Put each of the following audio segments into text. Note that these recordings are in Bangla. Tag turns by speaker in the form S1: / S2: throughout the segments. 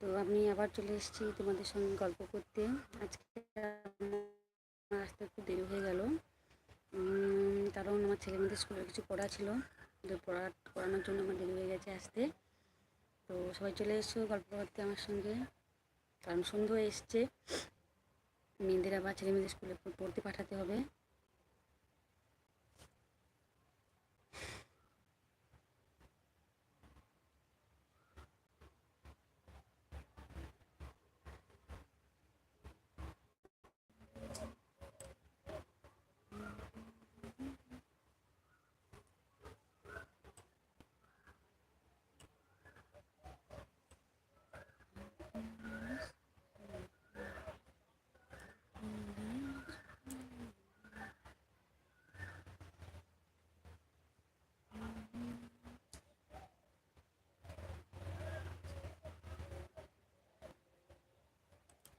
S1: তো আমি আবার চলে এসেছি তোমাদের সঙ্গে গল্প করতে। আজকে আসতে একটু দেরি হয়ে গেল। কারণ আমার ছেলে মেয়েদের স্কুলের কিছু পড়া ছিল। ওদের পড়া, পড়ানোর জন্য আমার দেরি হয়ে গেছে আসতে। তো সবাই চলে এসছো গল্প করতে আমার সঙ্গে। কারণ সন্ধ্যে এসছে। মেয়েদের আবার ছেলে মেয়েদের স্কুলে পড়তে পাঠাতে হবে।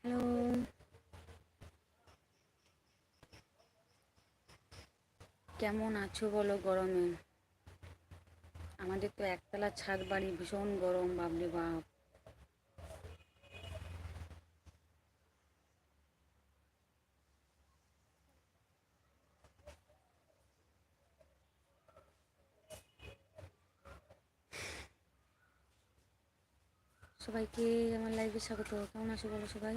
S1: হ্যালো কেমন আছো বলো গরমে? আমাদের তো একতলা ছাদ বাড়ি ভীষণ গরম বাপরে বাপ। সবাইকে আমার লাইভে স্বাগত। কেমন আছো বলো সবাই?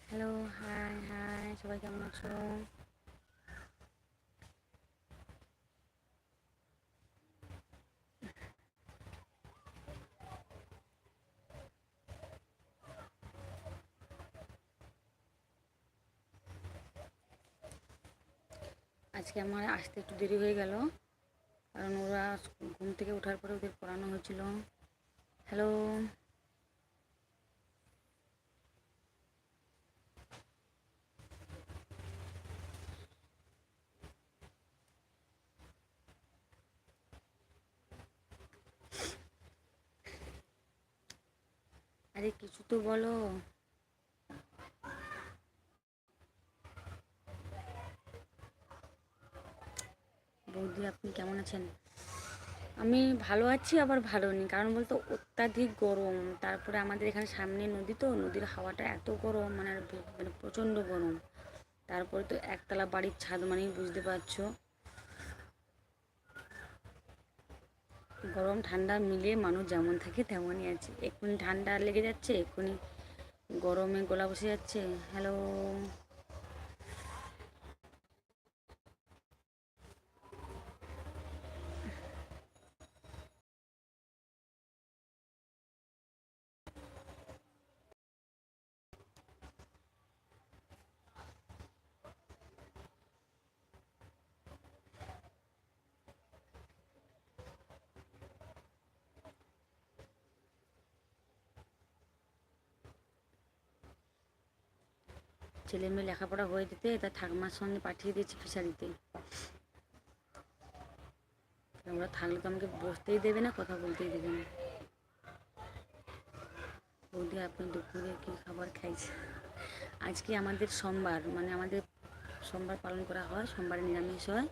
S1: হ্যালো হাই হাই সবাই কেমন আছো? আজকে আমার আসতে একটু দেরি হয়ে গেল। কারণ ওরা ঘুম থেকে ওঠার পরে ওদের পড়ানো হয়েছিল। হ্যালো আরে কিছু তো বলো। বৌদি আপনি কেমন আছেন? আমি ভালো আছি, আবার ভালো নেই। কারণ বলতো অত্যাধিক গরম। তারপরে আমাদের এখানে সামনে নদী তো, নদীর হাওয়াটা এত গরম মানে আর মানে প্রচণ্ড গরম। তারপরে তো একতলা বাড়ির ছাদ মানেই বুঝতে পারছ। গরম, ঠান্ডা মিলিয়ে মানুষ যেমন থাকে তেমনই আছে। এক্ষুনি ঠান্ডা লেগে যাচ্ছে, এক্ষুনি গরমে গলা বসে যাচ্ছে। হ্যালো ছেলে মেয়ে লেখাপড়া হয়ে যেতে তার ঠাকুমার সঙ্গে পাঠিয়ে দিয়েছি ফিশারিতে। ওরা থাকলে তো আমাকে বসতেই দেবে না, কথা বলতেই দেবে না। বৌদি, আপনি দুপুরে কী খাবার খাইছে? আজকে আমাদের সোমবার মানে আমাদের সোমবার পালন করা হয়, সোমবারে নিরামিষ হয়।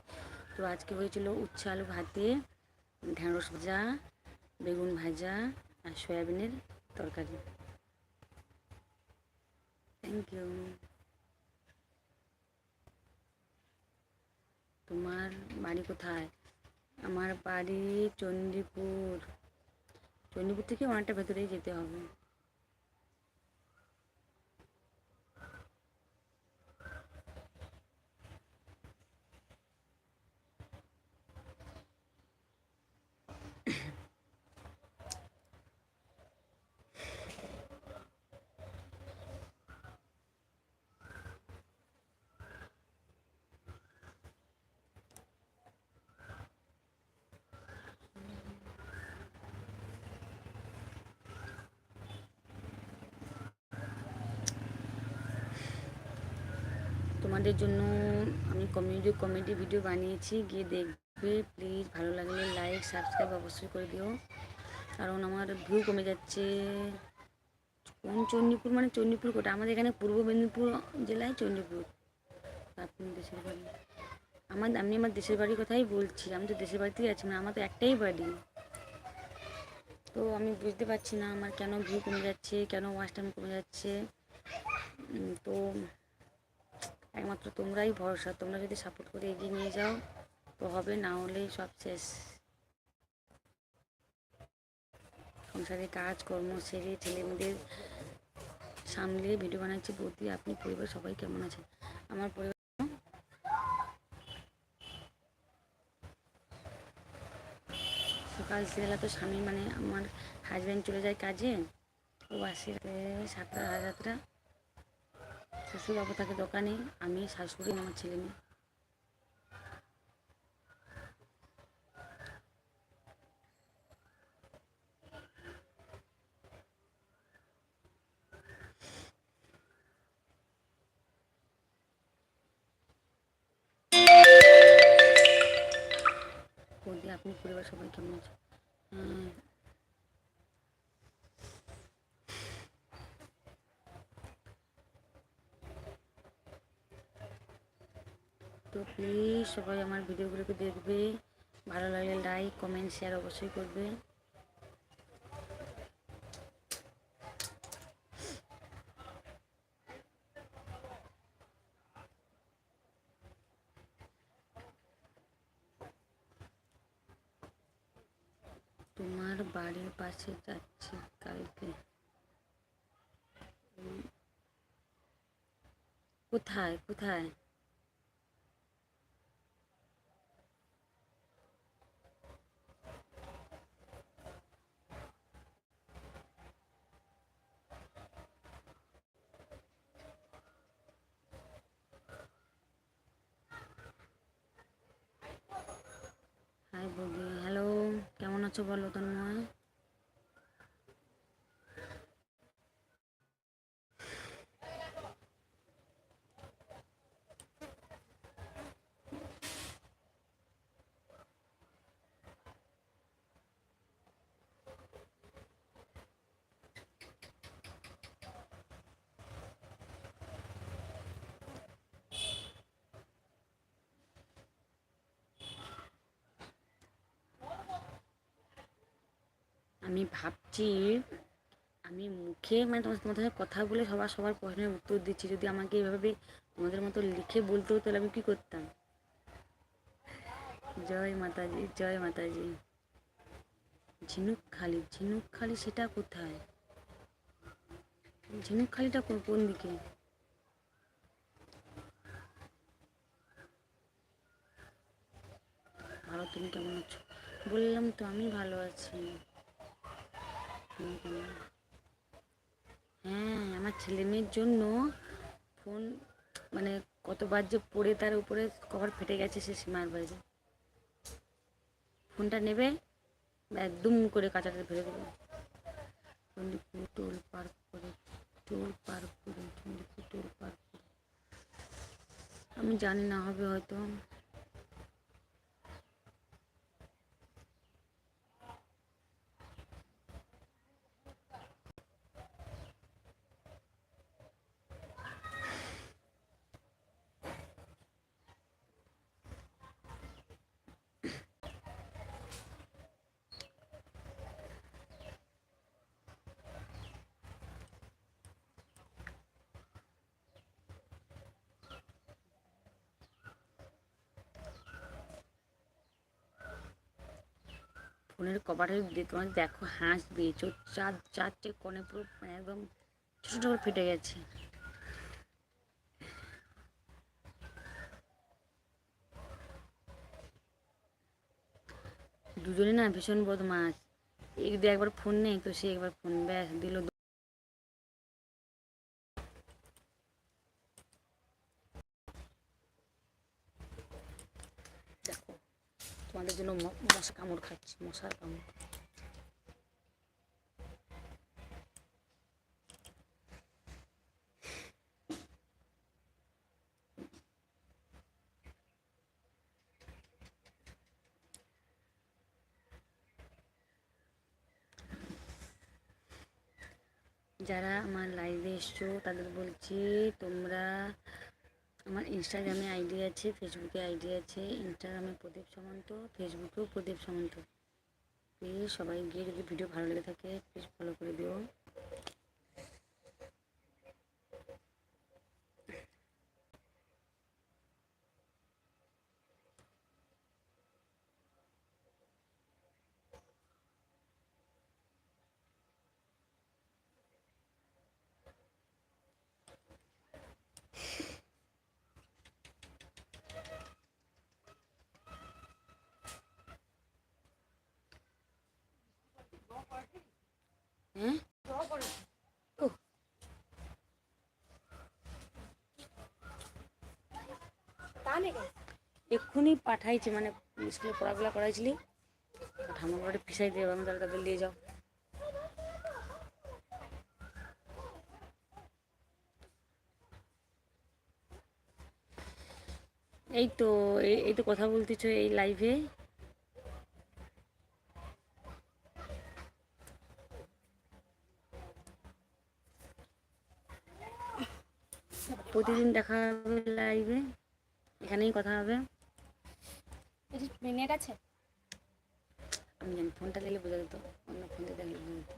S1: তো আজকে হয়েছিল উচ্ছে আলু ভাতে, ঢ্যাঁড়স ভাজা, বেগুন ভাজা আর সয়াবিনের তরকারি। থ্যাংক ইউ তোমার বাড়ি কোথায়? আমার বাড়ি চণ্ডীপুর চণ্ডীপুর থেকে অনেকটা ভেতরেই যেতে হবে। তোমাদের জন্য আমি কমেডি কমেডি ভিডিও বানিয়েছি। গিয়ে দেখবে প্লিজ ভালো লাগলে লাইক সাবস্ক্রাইব অবশ্যই করে দিও। কারণ আমার ভিউ কমে যাচ্ছে। কোন চণ্ডীপুর মানে চণ্ডীপুর কোটা? আমাদের এখানে পূর্ব মেদিনীপুর জেলায় চণ্ডীপুর আপনি দেশের বাড়ি। আমার আমি আমার দেশের বাড়ির কথাই বলছি। আমি তো দেশের বাড়িতেই আছি না আমার তো একটাই বাড়ি। তো আমি বুঝতে পারছি না আমার কেন ভিউ কমে যাচ্ছে, কেন ওয়াচ টাইম কমে যাচ্ছে। তো একমাত্র তোমরাই ভরসা। তোমরা যদি সাপোর্ট করে এগিয়ে নিয়ে যাও, তো হবে, না হলে সব শেষ। সংসারে কাজ, কর্ম সেরে ছেলে মেয়েদের সামলে ভিডিও বানাচ্ছি। বৌদি, আপনি পরিবার, সবাই কেমন আছেন? আমার পরিবার সকাল বেলা তো স্বামী মানে আমার হাজব্যান্ড চলে যায় কাজে। ও আসে সাতটা, সাড়ে সাতটা। শ্বশুরবাবু থাকে দোকানে আমি শাশুড়ি আমার ছেলে মেয়ে। আপনি পরিবার সবাই কেমন আছে? প্লিজ সবাই আমার ভিডিওগুলোকে দেখবে। ভালো লাগলে লাইক কমেন্ট শেয়ার অবশ্যই করবে। তোমার বাড়ির পাশে যাচ্ছি কালকে। কোথায়? কোথায় হাই বৌদি হ্যালো কেমন আছো বলো তন্ময় আমি ভাবছি, আমি মুখে মানে তোমার তোমাদের সাথে কথা বলে সবার সবার প্রশ্নের উত্তর দিচ্ছি। যদি আমাকে এভাবে তোমাদের মতো লিখে বলতে হতো তাহলে আমি কী করতাম? জয় মাতাজি জয় মাতাজি। ঝিনুক খালি ঝিনুক খালি সেটা কোথায়? ঝিনুক খালিটা কোন কোন দিকে? ভালো, তুমি কেমন আছো? বললাম তো আমি ভালো আছি। হ্যাঁ আমার ছেলে মেয়ের জন্য ফোন মানে কতবার যে পড়ে তার উপরে কভার ফেটে গেছে সে সীমার বাইরে। ফোনটা নেবে, একদম করে কাঁচাটা ফেলে দেবে। চণ্ডীপুর টোল পার করে টোল পার করে চণ্ডীপুর টোল পার করে। আমি জানি না হবে হয়তো। ফোনের কভারে তোমার দেখো হাসবে, চোর চার, চারটে কনে পুরো একদম ছোটো ছোটো করে ফেটে গেছে। দুজনে না ভীষণ বদমাস এক দিয়ে একবার ফোন নেই, তো সে একবার ফোন ব্যাস দিল দেখো তোমাদের জন্য ম- মশা কামড় খাচ্ছি মশার কামড়। যারা আমার লাইভে এসছো তাদের বলছি তোমরা আমার ইনস্টাগ্রামে আইডি আছে ফেসবুকে আইডি আছে ইনস্টাগ্রামে প্রদীপ সামন্ত ফেসবুকেও প্রদীপ সামন্ত। প্লিজ সবাই গিয়ে যদি ভিডিও ভালো লেগে থাকে প্লিজ ফলো করে দিও হ্যাঁ ও এক্ষুনি পাঠাইছে মানে স্কুলে পড়াগুলো করাইছিলি। ঠাম্মার বাড়ি পিসাই দিয়ে আমি তাহলে তাদের নিয়ে যাও। এই তো এই তো কথা বলতেছ এই লাইভে প্রতিদিন দেখা হবে লাইভে এখানেই কথা হবে।
S2: নেট গেছে?
S1: আমি জানি ফোনটা দিলে বোঝা যেত অন্য ফোনটা দিলে বোঝা যেত।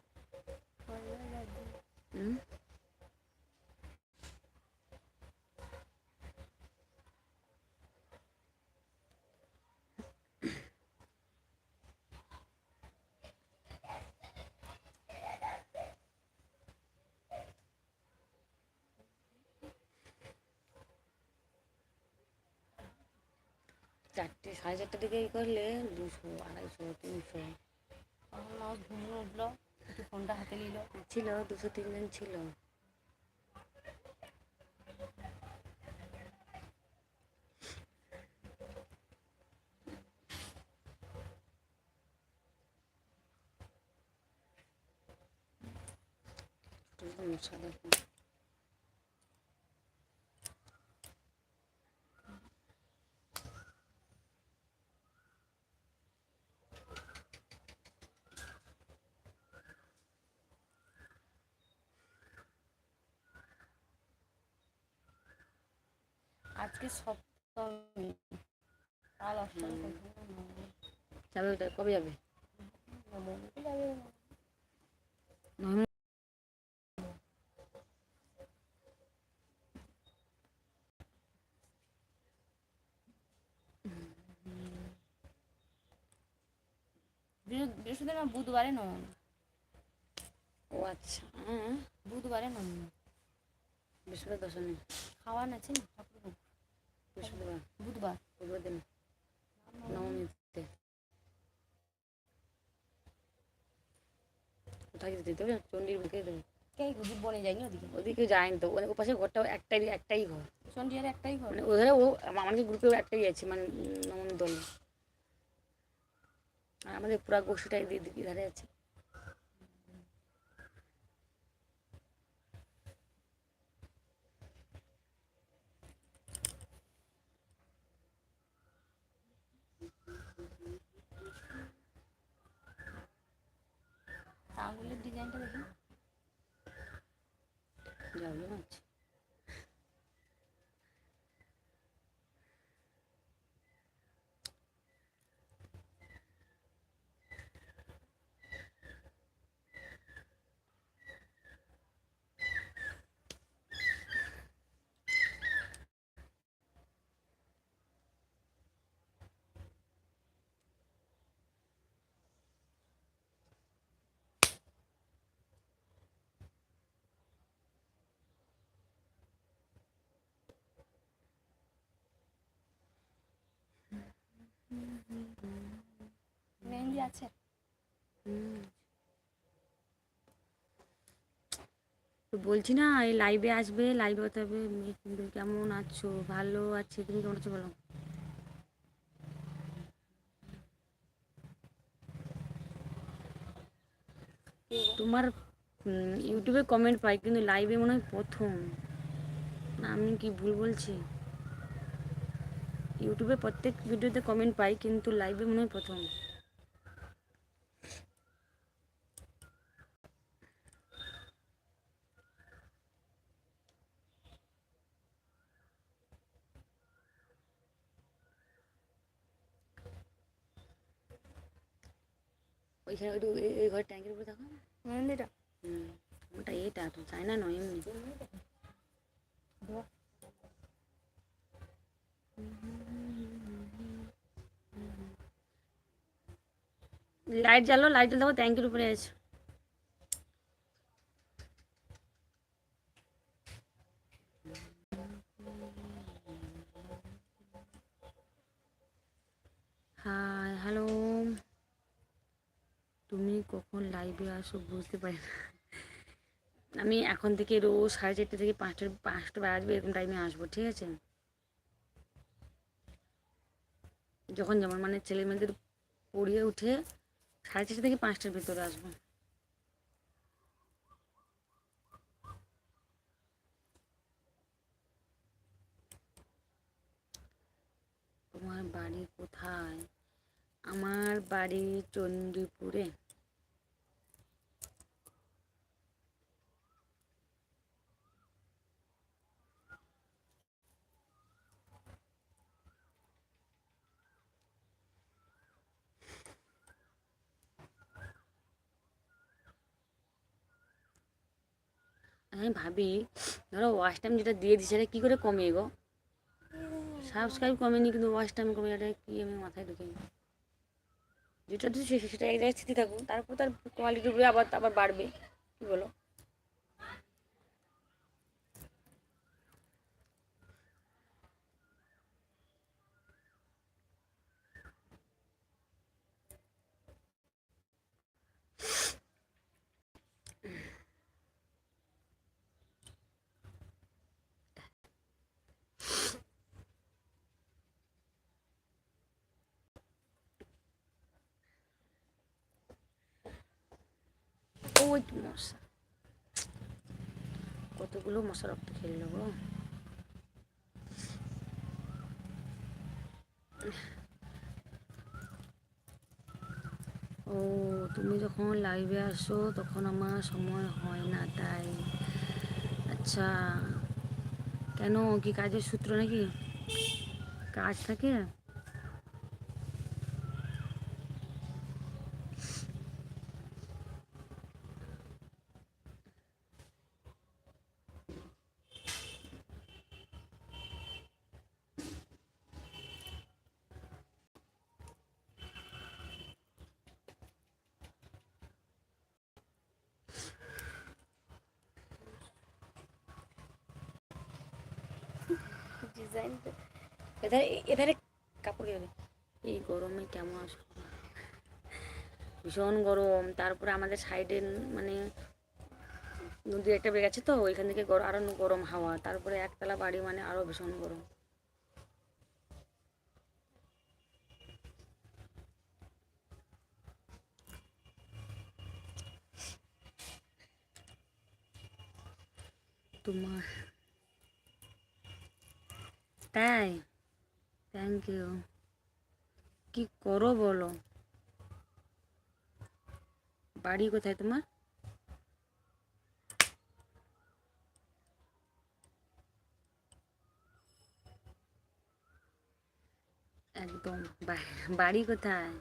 S1: চারটে সাড়ে চারটে দিকে ই করলে দুশো আড়াইশো তিনশো।
S2: আমার ঘুম উঠল ফোনটা হাতে নিল।
S1: ছিল দুশো তিনজন ছিল। ছোট
S2: আজকে সপ্তমী কাল অষ্টমী নবমী।
S1: যাবে ওটা কবে যাবে
S2: নবমীতে যাবে বৃহস্পতিবার না বুধবারে নবমী
S1: ও আচ্ছা
S2: বুধবারে নবমী
S1: বৃহস্পতিবার দশমী
S2: খাওয়ান আছে না।
S1: বৃহস্পতিবার
S2: বুধবার।
S1: বুধবার। দিন নবমীতে কোথায় যেতে? দিতে চণ্ডীর বুকে দেবে
S2: কে গরিব বনে যায়নি ওদিকে?
S1: ওদিকে যায়নি তো। ওদের পাশে ঘরটাও একটাই একটাই ঘর।
S2: একটাই ঘর?
S1: মানে ও আমাদের গ্রুপে একটাই আছে মানে নমন দল আর আমাদের পুরা গোষ্ঠীটা এদিকে ধারে আছে।
S2: আঙুলের ডিজাইনটা দেখুন।
S1: যাবে আছে
S2: মেহেন্দি আছে।
S1: বলছি না, এই লাইভে আসবে লাইভে হতে হবে কেমন আছো? ভালো আছে, তুমি কেমন আছো বলো? তোমার ইউটিউবে কমেন্ট পাই, কিন্তু লাইভে মনে হয় প্রথম। আমি কি ভুল বলছি? ইউটিউবে প্রত্যেক ভিডিওতে কমেন্ট পাই কিন্তু লাইভে মনে হয় প্রথম। ওইখানে এই ঘর ট্যাঙ্কের উপরে দেখো এটা ওটা এটা তো চাই না নয় এমনি। লাইট জ্বালো লাইট দেখো ট্যাঙ্কের উপরে আছে হাই হ্যালো তুমি কখন লাইভে আসো বুঝতে পারি না। আমি এখন থেকে রোজ সাড়ে চারটে থেকে পাঁচটার, পাঁচটা পাঁচটা বাজবে এরকম টাইমে আসব, ঠিক আছে? যখন যেমন মানে ছেলে মেয়েদের পড়িয়ে উঠে সাড়ে চারটে থেকে পাঁচটার ভিতরে আসব। তোমার বাড়ি কোথায়? আমার বাড়ি চণ্ডীপুরে। আমি ভাবি, ধরো ওয়াশ টাইম যেটা দিয়ে দিচ্ছে এটা কী করে কমে গো? সাবস্ক্রাইব কমেনি, কিন্তু ওয়াশ টাইম কমে এটা কী আমি মাথায় ঢুকিনি। যেটা দিচ্ছে সেটা এক জায়গায় স্থিতি থাকুক, তারপর তার কোয়ালিটির আবার আবার বাড়বে, কী বলো? ওই মশা কতগুলো মশা রক্ত খেললো গো ও তুমি যখন লাইভে আসো তখন আমার সময় হয় না তাই আচ্ছা কেন কি কাজের সূত্র নাকি কাজ থাকে
S2: ডিজাইন
S1: এধারে এধারে কাপড় গেলে এই গরমে কেমন আছো? ভীষণ গরম। তারপরে আমাদের সাইডে মানে নদী একটা বেড়ে গেছে তো, ওইখান থেকে গরম আরও গরম হাওয়া। তারপরে একতলা বাড়ি মানে আরও ভীষণ গরম। তোমার তাই? থ্যাংক ইউ কি করো বলো? বাড়ি কোথায় তোমার? একদম বাড়ি কোথায়?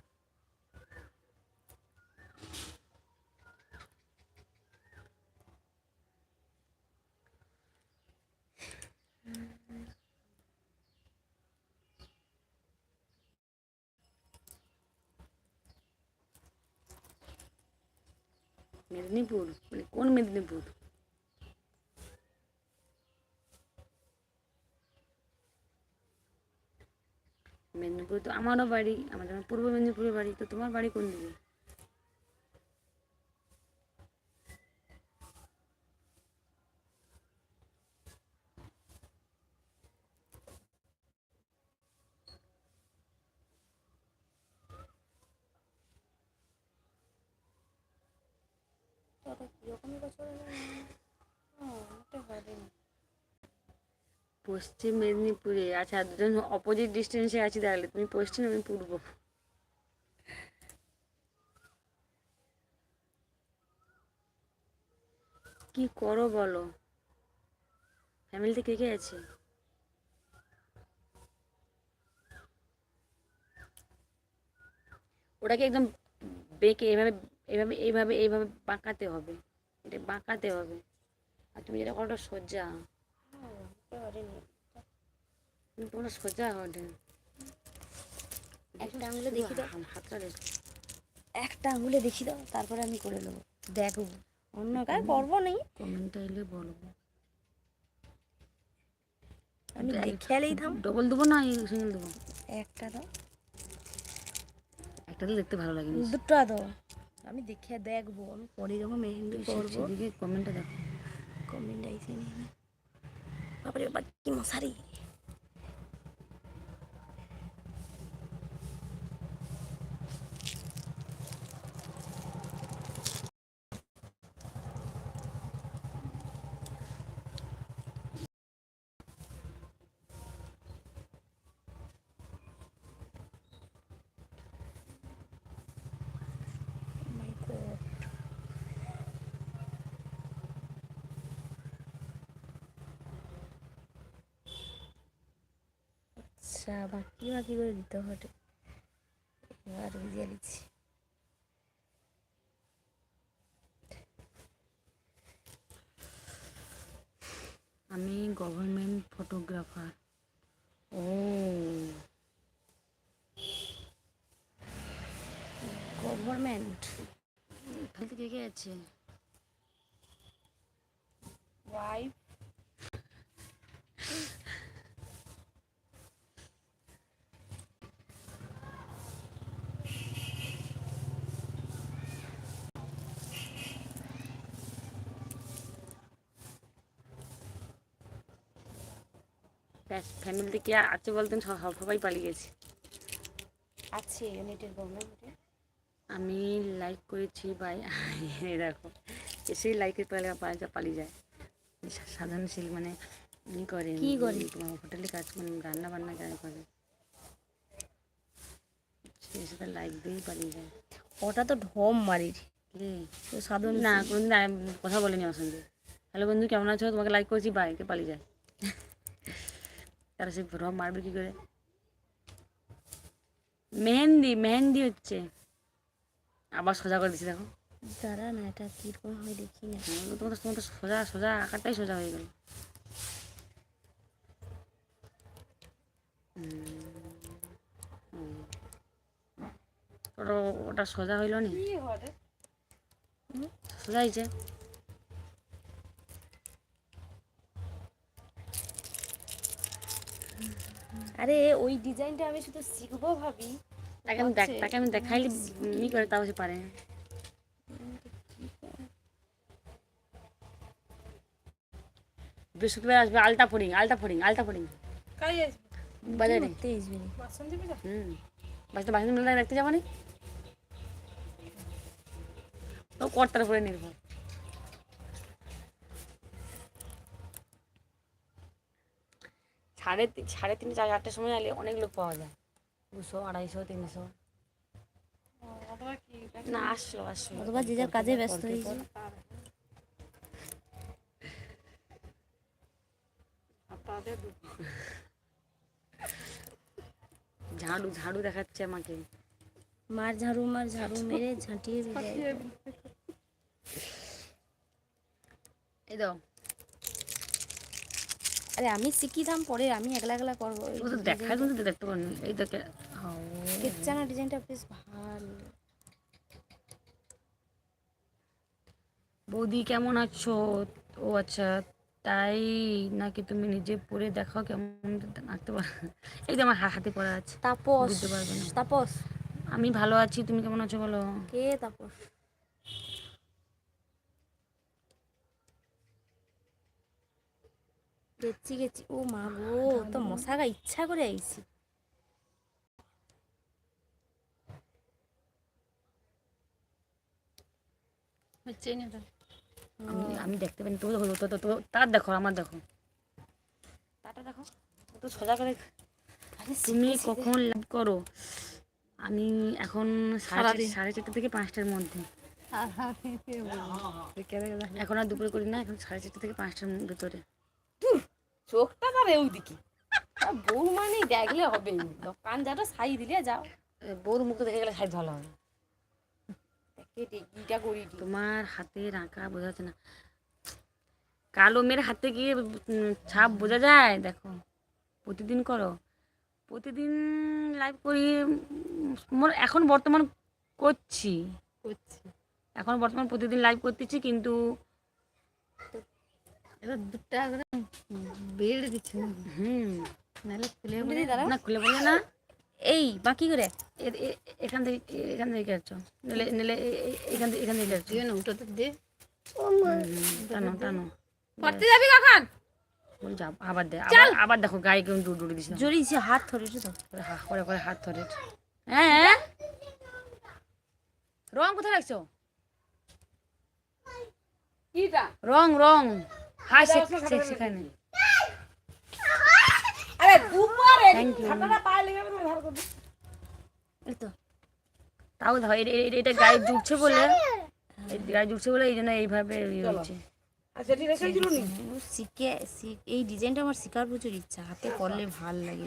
S1: মেদিনীপুর? মানে কোন মেদিনীপুর? মেদিনীপুর তো আমারও বাড়ি আমার পূর্ব মেদিনীপুরের বাড়ি, তো তোমার বাড়ি কোন দিকে? পশ্চিম মেদিনীপুরে আচ্ছা দুজন অপোজিট ডিস্টেন্সে আছি, তাহলে তুমি পশ্চিম আমি পূর্ব। কি করো বলো? ফ্যামিলিতে কে কে আছে? ওটাকে একদম বেঁকে এভাবে এভাবে এইভাবে এইভাবে বাঁকাতে হবে। এটা বাঁকাতে হবে। আর তুমি যেটা করো সোজা।
S2: পারিনি
S1: সোজা হবে
S2: একটা আঙুলে দেখি দাও।
S1: হাতটা দেখো
S2: একটা আঙুলে দেখি দাও তারপরে আমি করে নেব। দেখো অন্য কাজ করব নেই।
S1: কমেন্টটা এলে বলব
S2: আমি দেখে এলেই থাম
S1: ডবল দেবো না সিঙ্গেল দেবো?
S2: একটা দাও।
S1: একটা তো দেখতে ভালো লাগে
S2: দুটো দাও। আমি দেখে দেখব আমি পরে যখন মেহেন্দি করব।
S1: সেদিকে কমেন্টটা দেখো।
S2: কমেন্ট আইসে নি বাবারে বাবা কি মশারি। আচ্ছা বাকি বাকি করে দিতে হবে। এবার বুঝিয়ে দিচ্ছি।
S1: আমি গভর্নমেন্ট ফটোগ্রাফার ও।
S2: গভর্নমেন্ট
S1: কে আছে? ফ্যামিলিতে কে আছে বলতেন সব সব- সবাই পালিয়ে গেছে।
S2: আছে ইউনিটের প্রবলেম
S1: আমি লাইক করেছি বাই এই দেখো এসেই লাইকের পালে পালিয়ে যায়। সাধারণ শিল মানে ই করে
S2: কি করে?
S1: তোমার হোটেলে কাজ করে রান্না বান্না কেন করে? সে সাথে লাইক দিয়েই পালিয়ে যায়।
S2: ওটা তো ঢম মারির। সাধারণ
S1: না কোনোদিন কথা বলিনি আমার সঙ্গে। হ্যালো বন্ধু কেমন আছো? তোমাকে লাইক করেছি বাই কে পালিয়ে যায়? তারা সে রব মারবে কি করে? মেহেন্দি মেহেন্দি হচ্ছে। আবার সোজা করে দিচ্ছি দেখো।
S2: দাঁড়া না এটা কীরকম হয় দেখি না।
S1: তোমার তো তোমার তো সোজা সোজা আকারটাই সোজা হয়ে গেল। ওটা ওটা সোজা হইল নি? সোজা হয়েছে
S2: আরে ওই ডিজাইনটা আমি শুধু শিখব ভাবি।
S1: তাকে আমি দেখ তাকে আমি দেখাইলে ই করে তাও সে পারে। বৃহস্পতিবার আসবে আলতা ফড়িং আলতা ফড়িং আলতা ফড়িং। বাজারে। হুম। বাসটা বাসন মেলা দেখতে যাব নি? ও কর্তার উপরে নির্ভর। সাড়ে সাড়ে তিনটে চার চারটের সময় আলে অনেক লোক পাওয়া যায়। দুশো আড়াইশো তিনশো। না আসলো আসলো।
S2: অথবা যে যার কাজে ব্যস্ত হয়েছে
S1: ঝাড়ু ঝাড়ু দেখাচ্ছে আমাকে।
S2: মার ঝাড়ু মার ঝাড়ু মেরে ঝাঁটিয়ে দিয়ে
S1: এই দাও।
S2: আরে আমি শিখিতাম পরে আমি একলা একলা করব।
S1: দেখায় তুমি তো দেখতে পারেন এই দেখে
S2: কেচ্চানা ডিজাইনটা বেশ ভালো।
S1: বৌদি কেমন আছো? ও আচ্ছা তাই নাকি তুমি নিজে পরে দেখাও কেমন? আঁকতে পারো এই যে আমার হা- হাতে পড়া আছে।
S2: তাপস
S1: বুঝতে পারবে না।
S2: তাপস।
S1: আমি ভালো আছি তুমি কেমন আছো বলো?
S2: কে তাপস? গেছি গেছি ও মা গো তো মশাগা ইচ্ছা করে আইছি
S1: আমি আমি দেখতে পাইনি তো দেখো তো তো তার দেখো আমার দেখো তারটা দেখো তো সোজা করে তুমি কখন লাভ করো আমি এখন সাড়ে। সাড়ে চারটে থেকে পাঁচটার মধ্যে। এখন আর দুপুরে করি না এখন সাড়ে চারটে থেকে পাঁচটার ভিতরে।
S2: চোখটা তার ওইদিকে বউ মানে দেখলে হবে। দোকান যাটা সাই দিলে যাও।
S1: বউর মুখে দেখে গেলে সাই ভালো হবে তোমার হাতের আঁকা বোঝা যাচ্ছে না। কালো মেয়ের হাতে গিয়ে ছাপ বোঝা যায়? দেখো প্রতিদিন করো। প্রতিদিন লাইভ করি এখন বর্তমান করছি।
S2: করছি।
S1: এখন বর্তমান প্রতিদিন লাইভ করতেছি কিন্তু
S2: এবার দু টাকা বেড়ে দিচ্ছে
S1: হুম। নাহলে খুলে
S2: খুলে
S1: বলে না খুলে বলে না।
S2: এই বাকি করে।
S1: এ- এ- এখান থেকে এখান থেকে কাটছ নিলে নিলে এ- এ- এখান থেকে এখান থেকে কাটছ
S2: না উঠোতে দে।
S1: টানো টানো।
S2: পড়তে যাবি কখন?
S1: আবার দে আবার আবার দেখো গায়ে কেমন দিস না
S2: জড়িয়েছি হাত ধরে তো
S1: করে করে হাত ধরে। হ্যাঁ? রং কোথায় রাখছো? রং রং। হাই সেখানে।
S2: আরে দুপুরে
S1: থ্যাংক ইউ
S2: পায়ে লেগে গেলে ধার করবি। এই তো।
S1: তাও ধর এটা গায়ে জুড়ছে বলে। গায়ে জুড়ছে বলে এই জন্য এইভাবে ইয়ে হচ্ছে।
S2: শিখে এই ডিজাইনটা আমার শিকার প্রচুর ইচ্ছা। হাতে করলে ভালো লাগে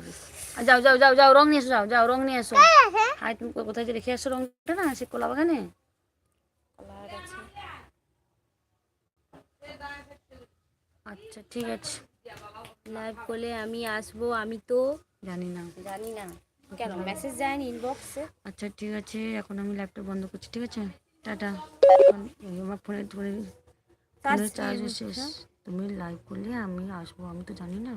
S1: যাও যাও যাও যাও রং নিয়ে এসো যাও যাও রং নিয়ে এসো। হাই তুমি কোথায় রেখে আসো রংটা না সে কোলা বাগানে
S2: কালার আছে
S1: আচ্ছা ঠিক আছে।
S2: লাইভ করলে আমি আসব আমি তো
S1: জানি না।
S2: জানি না। কেন মেসেজ যায়নি ইনবক্সে
S1: আচ্ছা ঠিক আছে এখন আমি ল্যাপটপ বন্ধ করছি ঠিক আছে? টাটা। আমার ফোনে ধরে চার্জ শেষ। তুমি লাইভ করলে আমি আসব আমি তো জানি না।